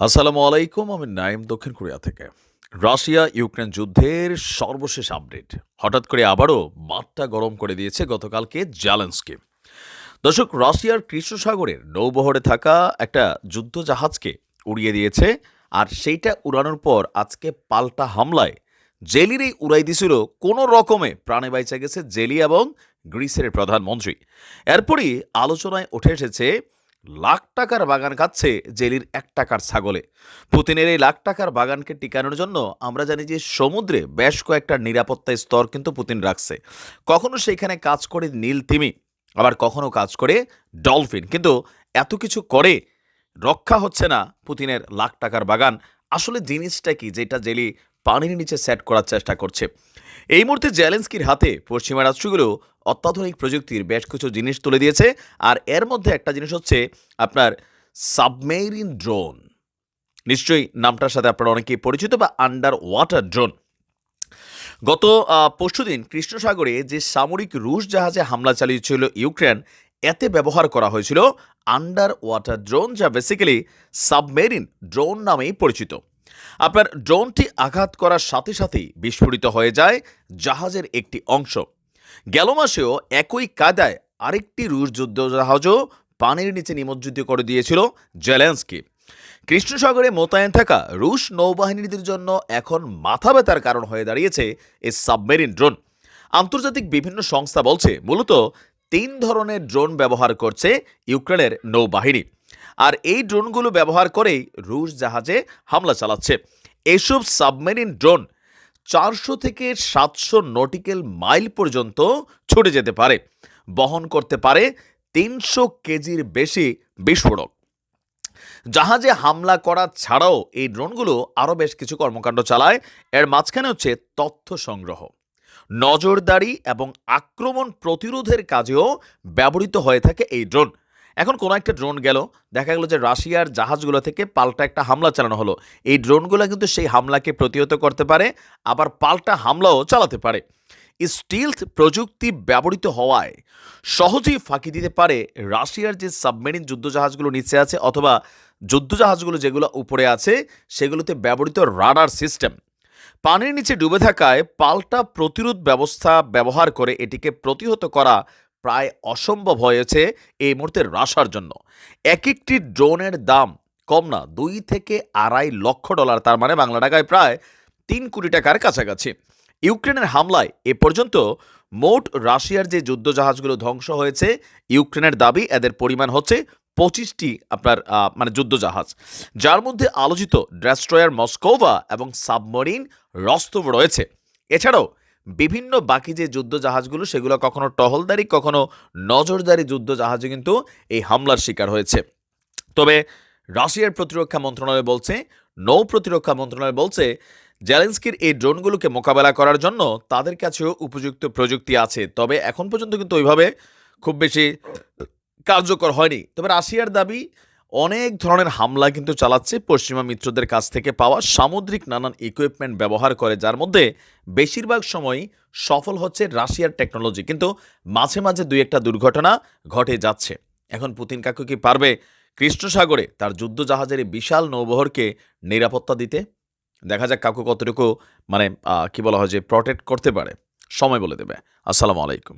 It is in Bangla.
আসসালামু আলাইকুম, আমি নাইম দক্ষিণ কোরিয়া থেকে। রাশিয়া ইউক্রেন যুদ্ধের সর্বশেষ আপডেট। হঠাৎ করে আবারও মাঠটা গরম করে দিয়েছে গতকালকে জ্যালেন্সকে। দর্শক, রাশিয়ার কৃষ্ণ সাগরের নৌবহরে থাকা একটা যুদ্ধ জাহাজকে উড়িয়ে দিয়েছে, আর সেইটা উড়ানোর পর আজকে পাল্টা হামলায় জেলিরই উড়াই দিছিল কোনো রকমে প্রাণে বাইচা গেছে জেলি এবং গ্রিসের প্রধানমন্ত্রী। এরপরই আলোচনায় উঠে এসেছে লাখ টাকার বাগান খাচ্ছে জেলির এক টাকার ছাগলে। পুতিনের এই লাখ টাকার বাগানকে টিকানোর জন্য আমরা জানি যে সমুদ্রে বেশ কয়েকটা নিরাপত্তা স্তর কিন্তু পুতিন রাখছে। কখনো সেইখানে কাজ করে নীল তিমি, আবার কখনো কাজ করে ডলফিন। কিন্তু এত কিছু করে রক্ষা হচ্ছে না পুতিনের লাখ টাকার বাগান। আসলে জিনিসটা কি? যেটা জেলি পানির নিচে সেট করার চেষ্টা করছে। এই মুহূর্তে জেলেন্সকির হাতে পশ্চিমা রাষ্ট্রগুলো অত্যাধুনিক প্রযুক্তির বেশ কিছু জিনিস তুলে দিয়েছে, আর এর মধ্যে একটা জিনিস হচ্ছে আপনার সাবমেরিন ড্রোন। নিশ্চয়ই নামটার সাথে আপনারা অনেকেই পরিচিত বা আন্ডার ওয়াটার ড্রোন। গত পরশুদিন কৃষ্ণসাগরে যে সামরিক রুশ জাহাজে হামলা চালিয়েছিল ইউক্রেন, এতে ব্যবহার করা হয়েছিল আন্ডার ওয়াটার ড্রোন, যা বেসিক্যালি সাবমেরিন ড্রোন নামেই পরিচিত। আপনার ড্রোনটি আঘাত করার সাথে সাথেই বিস্ফোরিত হয়ে যায় জাহাজের একটি অংশ। গেল মাসেও একই কায়দায় আরেকটি রুশ যুদ্ধ জাহাজও পানির নিচে নিমজ্জিত করে দিয়েছিল জেলেন্সকি। কৃষ্ণসাগরে মোতায়েন থাকা রুশ নৌবাহিনীদের জন্য এখন মাথা ব্যথার কারণ হয়ে দাঁড়িয়েছে এই সাবমেরিন ড্রোন। আন্তর্জাতিক বিভিন্ন সংস্থা বলছে, মূলত তিন ধরনের ড্রোন ব্যবহার করছে ইউক্রেনের নৌবাহিনী। আর এই ড্রোনগুলো ব্যবহার করেই রুশ জাহাজে হামলা চালাচ্ছে। এসব সাবমেরিন ড্রোন চারশো থেকে সাতশো নটিক্যাল মাইল পর্যন্ত ছুটে যেতে পারে। বহন করতে পারে তিনশো কেজির বেশি বিস্ফোরক। জাহাজে হামলা করা ছাড়াও এই ড্রোনগুলো আরও বেশ কিছু কর্মকাণ্ড চালায়। এর মাঝখানে হচ্ছে তথ্য সংগ্রহ। নজরদারি এবং আক্রমণ প্রতিরোধের কাজেও ব্যবহৃত হয়ে থাকে এই ড্রোন। এখন কোনো একটা ড্রোন গেল, দেখা গেল যে রাশিয়ার জাহাজগুলো থেকে পাল্টা একটা হামলা চালানো হলো। এই ড্রোনগুলো কিন্তু সেই হামলাকে প্রতিহত করতে পারে, আবার পাল্টা হামলাও চালাতে পারে। স্টিলথ প্রযুক্তি ব্যবহৃত হওয়ায় সহজেই ফাঁকি দিতে পারে রাশিয়ার যে সাবমেরিন যুদ্ধজাহাজগুলো নিচে আছে অথবা যুদ্ধজাহাজগুলো যেগুলো উপরে আছে, সেগুলোতে ব্যবহৃত রাডার সিস্টেম। পানির নিচে ডুবে থাকায় পাল্টা প্রতিরোধ ব্যবস্থা ব্যবহার করে এটিকে প্রতিহত করা প্রায় অসম্ভব হয়েছে এই মুহূর্তে রাশার জন্য। এক একটি ড্রোনের দাম কম না, দুই থেকে আড়াই লক্ষ ডলার, তার মানে বাংলা টাকায় প্রায় তিন কোটি টাকার কাছাকাছি। ইউক্রেনের হামলায় এ পর্যন্ত মোট রাশিয়ার যে যুদ্ধজাহাজগুলো ধ্বংস হয়েছে, ইউক্রেনের দাবি এদের পরিমাণ হচ্ছে পঁচিশটি আপনার মানে যুদ্ধজাহাজ। যার মধ্যে আলোচিত ড্রেস্ট্রয়ার মস্কোভা এবং সাবমেরিন রস্তব রয়েছে। এছাড়াও বিভিন্ন বাকি যে যুদ্ধ জাহাজগুলো সেগুলো কখনো টহলদারি, কখনো নজরদারি যুদ্ধ জাহাজে কিন্তু এই হামলার শিকার হয়েছে। তবে রাশিয়ার প্রতিরক্ষা মন্ত্রণালয় বলছে, নৌ প্রতিরক্ষা মন্ত্রণালয় বলছে, জেলেন্সকির এই ড্রোনগুলোকে মোকাবেলা করার জন্য তাদের কাছেও উপযুক্ত প্রযুক্তি আছে। তবে এখন পর্যন্ত কিন্তু ওইভাবে খুব বেশি কার্যকর হয়নি। তবে রাশিয়ার দাবি অনেক ধরনের হামলা কিন্তু চালাচ্ছে পশ্চিমা মিত্রদের কাছ থেকে পাওয়া সামুদ্রিক নানান ইকুইপমেন্ট ব্যবহার করে, যার মধ্যে বেশিরভাগ সময়ই সফল হচ্ছে রাশিয়ার টেকনোলজি কিন্তু মাঝে মাঝে দুই একটা দুর্ঘটনা ঘটে যাচ্ছে। এখন পুতিন কাকু কি পারবে কৃষ্ণসাগরে তার যুদ্ধ জাহাজের এই বিশাল নৌবহরকে নিরাপত্তা দিতে? দেখা যাক কাকু কতটুকু মানে কি বলা হয় যে প্রটেক্ট করতে পারে। সময় বলে দেবে। আসসালামু আলাইকুম।